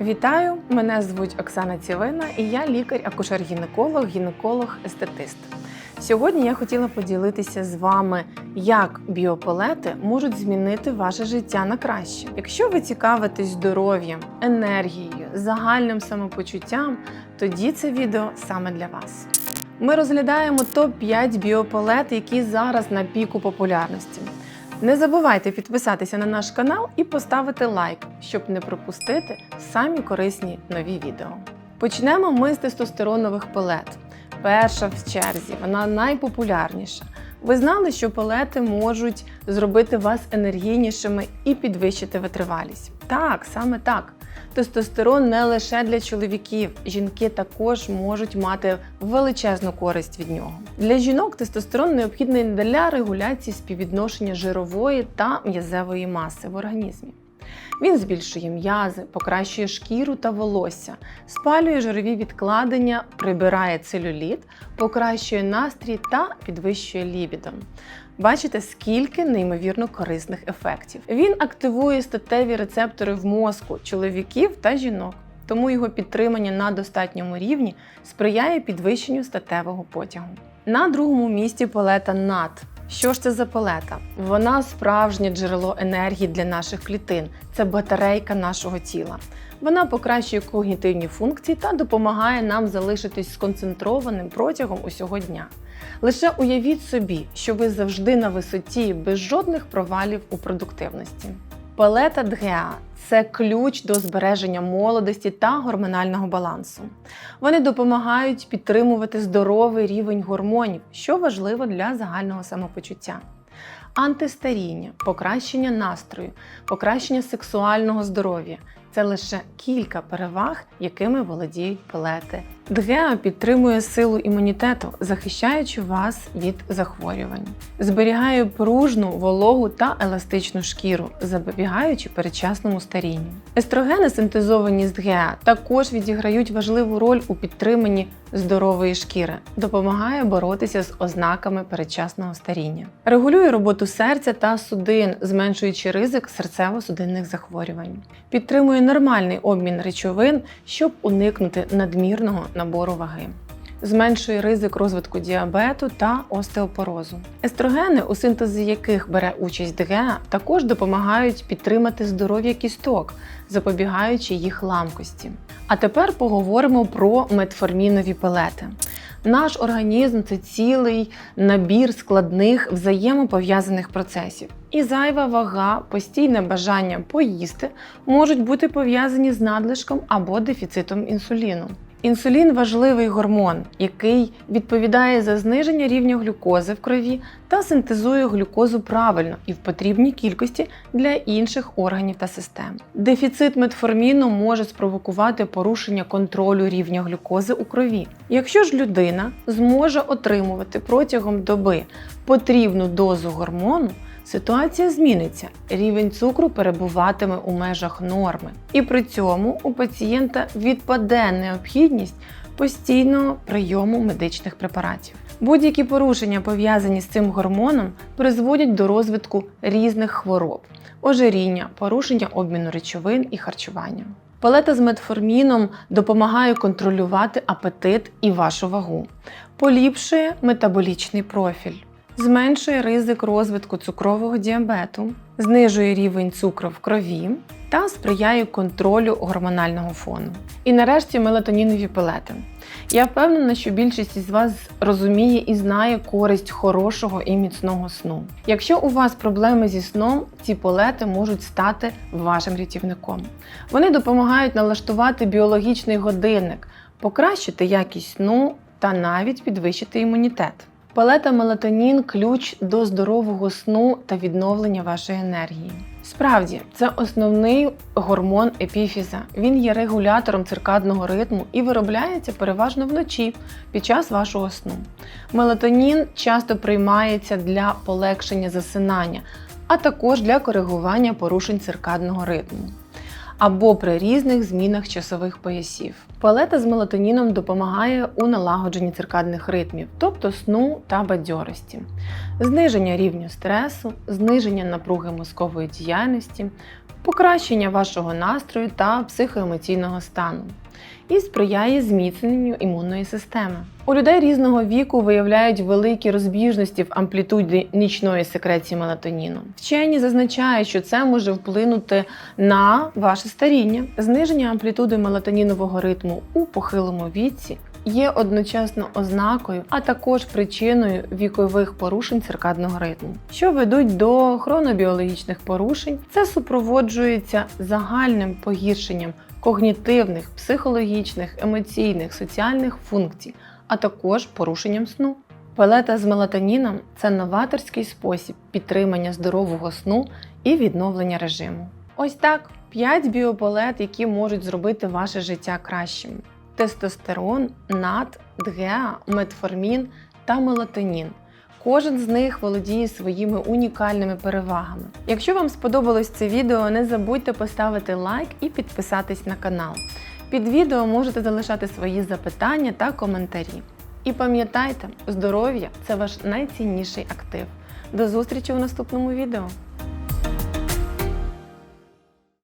Вітаю! Мене звуть Оксана Цівина і я лікар-акушер-гінеколог, гінеколог-естетист. Сьогодні я хотіла поділитися з вами, як біополети можуть змінити ваше життя на краще. Якщо ви цікавитесь здоров'ям, енергією, загальним самопочуттям, тоді це відео саме для вас. Ми розглядаємо топ-5 біополет, які зараз на піку популярності. Не забувайте підписатися на наш канал і поставити лайк, щоб не пропустити самі корисні нові відео. Почнемо ми з тестостеронових пелет. Перша в черзі, вона найпопулярніша. Ви знали, що пелети можуть зробити вас енергійнішими і підвищити витривалість. Так, саме так. Тестостерон не лише для чоловіків, жінки також можуть мати величезну користь від нього. Для жінок тестостерон необхідний для регуляції співвідношення жирової та м'язевої маси в організмі. Він збільшує м'язи, покращує шкіру та волосся, спалює жирові відкладення, прибирає целюліт, покращує настрій та підвищує лібідо. Бачите, скільки неймовірно корисних ефектів. Він активує статеві рецептори в мозку чоловіків та жінок, тому його підтримання на достатньому рівні сприяє підвищенню статевого потягу. На другому місці палета НАТ. Що ж це за палета? Вона справжнє джерело енергії для наших клітин. Це батарейка нашого тіла. Вона покращує когнітивні функції та допомагає нам залишитись сконцентрованим протягом усього дня. Лише уявіть собі, що ви завжди на висоті без жодних провалів у продуктивності. Палета ДГА це ключ до збереження молодості та гормонального балансу. Вони допомагають підтримувати здоровий рівень гормонів, що важливо для загального самопочуття. Антистаріння, покращення настрою, покращення сексуального здоров'я це лише кілька переваг, якими володіють пелети. ДГЕА підтримує силу імунітету, захищаючи вас від захворювань, зберігає пружну, вологу та еластичну шкіру, запобігаючи передчасному старінню. Естрогени, синтезовані з ДГЕА, також відіграють важливу роль у підтриманні здорової шкіри, допомагає боротися з ознаками передчасного старіння, регулює роботу серця та судин, зменшуючи ризик серцево-судинних захворювань, підтримує нормальний обмін речовин, щоб уникнути надмірного набору ваги. Зменшує ризик розвитку діабету та остеопорозу. Естрогени, у синтезі яких бере участь ДГА, також допомагають підтримати здоров'я кісток, запобігаючи їх ламкості. А тепер поговоримо про метформінові пелети. Наш організм це цілий набір складних взаємопов'язаних процесів. І зайва вага, постійне бажання поїсти можуть бути пов'язані з надлишком або дефіцитом інсуліну. Інсулін важливий гормон, який відповідає за зниження рівня глюкози в крові та синтезує глюкозу правильно і в потрібній кількості для інших органів та систем. Дефіцит метформіну може спровокувати порушення контролю рівня глюкози у крові. Якщо ж людина зможе отримувати протягом доби потрібну дозу гормону, ситуація зміниться, рівень цукру перебуватиме у межах норми, і при цьому у пацієнта відпаде необхідність постійного прийому медичних препаратів. Будь-які порушення, пов'язані з цим гормоном, призводять до розвитку різних хвороб, ожиріння, порушення обміну речовин і харчування. Палета з метформіном допомагає контролювати апетит і вашу вагу, поліпшує метаболічний профіль зменшує ризик розвитку цукрового діабету, знижує рівень цукру в крові та сприяє контролю гормонального фону. І нарешті мелатонінові пелети. Я впевнена, що більшість із вас розуміє і знає користь хорошого і міцного сну. Якщо у вас проблеми зі сном, ці пелети можуть стати вашим рятівником. Вони допомагають налаштувати біологічний годинник, покращити якість сну та навіть підвищити імунітет. Палета мелатонін ключ до здорового сну та відновлення вашої енергії. Справді, це основний гормон епіфіза. Він є регулятором циркадного ритму і виробляється переважно вночі під час вашого сну. Мелатонін часто приймається для полегшення засинання, а також для коригування порушень циркадного ритму або при різних змінах часових поясів. Палета з мелатоніном допомагає у налагодженні циркадних ритмів, тобто сну та бадьорості, зниження рівню стресу, зниження напруги мозкової діяльності, покращення вашого настрою та психоемоційного стану і сприяє зміцненню імунної системи. У людей різного віку виявляють великі розбіжності в амплітуді нічної секреції мелатоніну. Вчені зазначають, що це може вплинути на ваше старіння. Зниження амплітуди мелатонінового ритму у похилому віці є одночасно ознакою, а також причиною вікових порушень циркадного ритму, що ведуть до хронобіологічних порушень. Це супроводжується загальним погіршенням когнітивних, психологічних, емоційних, соціальних функцій, а також порушенням сну. Пелета з мелатоніном це новаторський спосіб підтримання здорового сну і відновлення режиму. Ось так 5 біополет, які можуть зробити ваше життя кращим: тестостерон, нат, ДГА, метформін та мелатонін. Кожен з них володіє своїми унікальними перевагами. Якщо вам сподобалось це відео, не забудьте поставити лайк і підписатись на канал. Під відео можете залишати свої запитання та коментарі. І пам'ятайте, здоров'я це ваш найцінніший актив. До зустрічі у наступному відео!